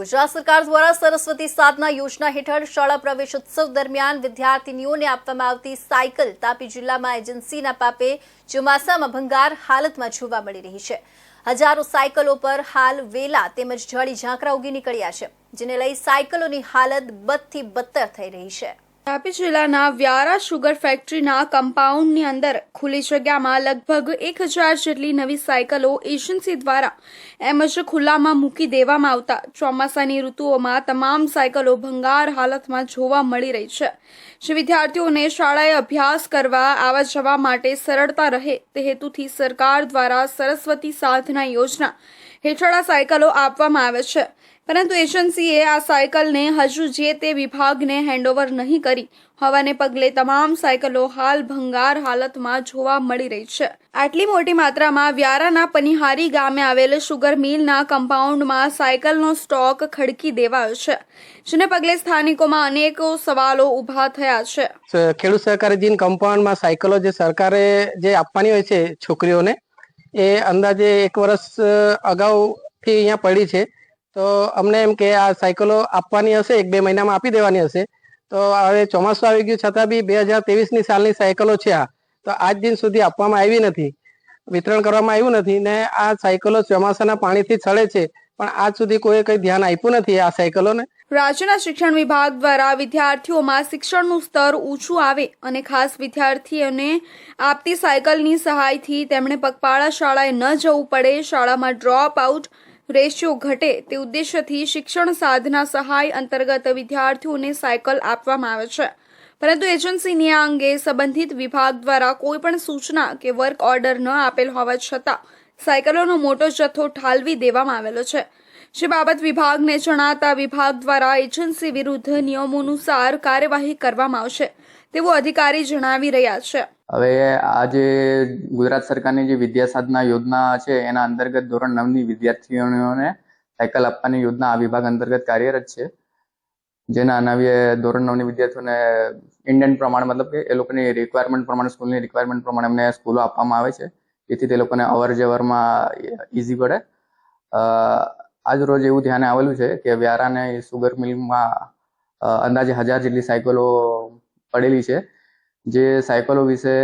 ગુજરાત સરકાર દ્વારા સરસ્વતી સાધના યોજના હેઠળ શાળા પ્રવેશ ઉત્સવ દરમિયાન વિદ્યાર્થીનીઓને આપવામાં આવતી સાયકલ તાપી જિલ્લામાં એજન્સીના પાપે ચોમાસામાં ભંગાર હાલતમાં જોવા મળી રહી છે. હજારો સાયકલો પર હાલ વેલા તેમજ જળી ઝાંકરા ઉગી નીકળ્યા છે, જેને લઈ સાયકલોની હાલત બદથી બદતર થઈ રહી છે. તાપી જિલ્લાના વ્યારા શુગર ફેક્ટરીના કમ્પાઉન્ડની અંદર ખુલ્લી જગ્યામાં લગભગ એક હજાર જેટલી નવી સાયકલો એજન્સી દ્વારા એમ જ ખુલ્લામાં મૂકી દેવામાં આવતા. ચોમાસાની ઋતુઓમાં તમામ સાયકલો ભંગાર હાલતમાં જોવા મળી રહી છે. જે વિદ્યાર્થીઓને શાળાએ અભ્યાસ કરવા આવવા જવા માટે સરળતા રહે તે હેતુથી સરકાર દ્વારા સરસ્વતી સાધના યોજના હેઠળ આ સાયકલો આપવામાં આવે છે. પરંતુ એજન્સીએ આ સાયકલને હજુ જે તે વિભાગને હેન્ડઓવર નહીં કરી, હોવાને પગલે તમામ સાયકલો હાલ ભંગાર હાલતમાં જોવા મળી રહી છે. આટલી મોટી માત્રામાં વ્યારાના પનિહારી ગામે આવેલ શુગર મિલના કમ્પાઉન્ડમાં સાયકલનો સ્ટોક ખડકી દેવાયો છે, જેને પગલે સ્થાનિકોમાં અનેકો સવાલો ઊભા થયા છે. ખેડૂત સહકારી જીન કમ્પાઉન્ડમાં સાયકલો જે સરકારે જે આપવાની હોય છે છોકરીઓને, એ અંદાજે એક વર્ષ અગાઉથી અહીંયા પડી છે. તો અમને એમ કે આ સાયકલો આપવાની હશે, એક બે મહિનામાં આપી દેવાની હશે. તો હવે ચોમાસું આવી ગયું, છતાં બી બે હજારની સાલની સાયકલો છે આ. તો આજ દિન સુધી આપવામાં આવી નથી. વિતરણ કરવામાં આવ્યું નથી ને આ સાયકલો ચોમાસાના પાણીથી છળે છે. પણ આજ સુધી કોઈ કઈ ધ્યાન આપ્યું નથી આ સાયકલોને. રાજ્યના શિક્ષણ વિભાગ દ્વારા વિદ્યાર્થીઓમાં શિક્ષણનું સ્તર ઊંચું આવે અને ખાસ વિદ્યાર્થીઓને આપતી સાયકલની સહાયથી તેમણે પગપાળા શાળાએ ન જવું પડે, શાળામાં ડ્રોપ આઉટ રેશિયો ઘટે તે ઉદ્દેશ્યથી શિક્ષણ સાધના સહાય અંતર્ગત વિદ્યાર્થીઓને સાયકલ આપવામાં આવે છે. પરંતુ એજન્સીની આ અંગે સંબંધિત વિભાગ દ્વારા કોઈ પણ સૂચના કે વર્ક ઓર્ડર ન આપેલ હોવા છતાં સાયકલોનો મોટો જથ્થો ઠાલવી દેવામાં આવેલો છે. જે બાબત વિભાગને જણાતા વિભાગ દ્વારા એજન્સી વિરુદ્ધ નિયમોનુસાર કાર્યવાહી કરવામાં આવશે તેવું અધિકારી જણાવી રહ્યા છે. હવે આ જે ગુજરાત સરકારની જે વિદ્યા સાધના યોજના છે, એના અંતર્ગત ધોરણ નવની વિદ્યાર્થીઓને સાયકલ આપવાની યોજના આ વિભાગ અંતર્ગત કાર્યરત છે. જેના નવી ધોરણ નવની વિદ્યાર્થીઓને ઇન્ડિયન પ્રમાણે, મતલબ કે એ લોકોની રિક્વાયરમેન્ટ પ્રમાણે સ્કૂલની રિક્વાયરમેન્ટ પ્રમાણે એમને સ્કૂલો આપવામાં આવે છે. જેથી તે લોકોને અવર જવરમાં ઇઝી પડે આજ રોજ એવું ધ્યાને આવેલું છે કે વ્યારાને સુગર મિલમાં અંદાજે હજાર જેટલી સાયકલો પડેલી છે. જે સાયકલો વિશે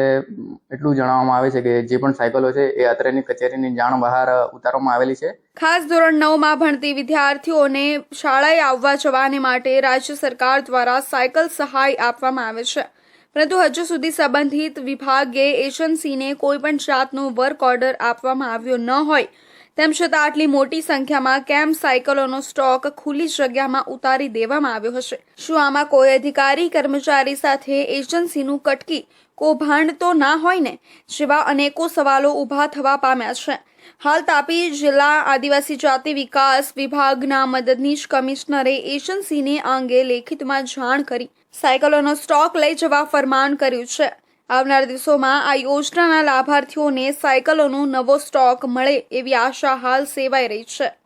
એટલું જણાવવામાં આવે છે કે જે પણ સાયકલો છે એ અત્રેની કચેરીની જાણ બહાર ઉતારવામાં આવેલી છે. ખાસ ધોરણ નવમાં ભણતી વિદ્યાર્થીઓને શાળાએ આવવા જવાને માટે રાજ્ય સરકાર દ્વારા સાયકલ સહાય આપવામાં આવે છે. પરંતુ હજુ સુધી સંબંધિત વિભાગે એજન્સીને કોઈ પણ જાતનો વર્ક ઓર્ડર આપવામાં આવ્યો ન હોય. તેમ છતાં આટલી મોટી સંખ્યામાં કેમ સાયકલોનો સ્ટોક ખુલ્લી જગ્યામાં ઉતારી દેવામાં આવ્યો હશે. શું આમાં કોઈ અધિકારી, કર્મચારી સાથે એજન્સીનું કટકી કૌભાંડ તો ના હોય ને, જેવા અનેકો સવાલો ઊભા થવા પામ્યા છે. હાલ તાપી જિલ્લા આદિવાસી જાતિ વિકાસ વિભાગના મદદનીશ કમિશનરે એજન્સીને આ અંગે લેખિતમાં જાણ કરી. સાયકલોનો સ્ટોક લઈ જવા ફરમાન કર્યું છે. આવનાર દિવસોમાં આ યોજનાના લાભાર્થીઓને સાયકલોનો નવો સ્ટોક મળે એવી આશા હાલ સેવાઈ રહી છે.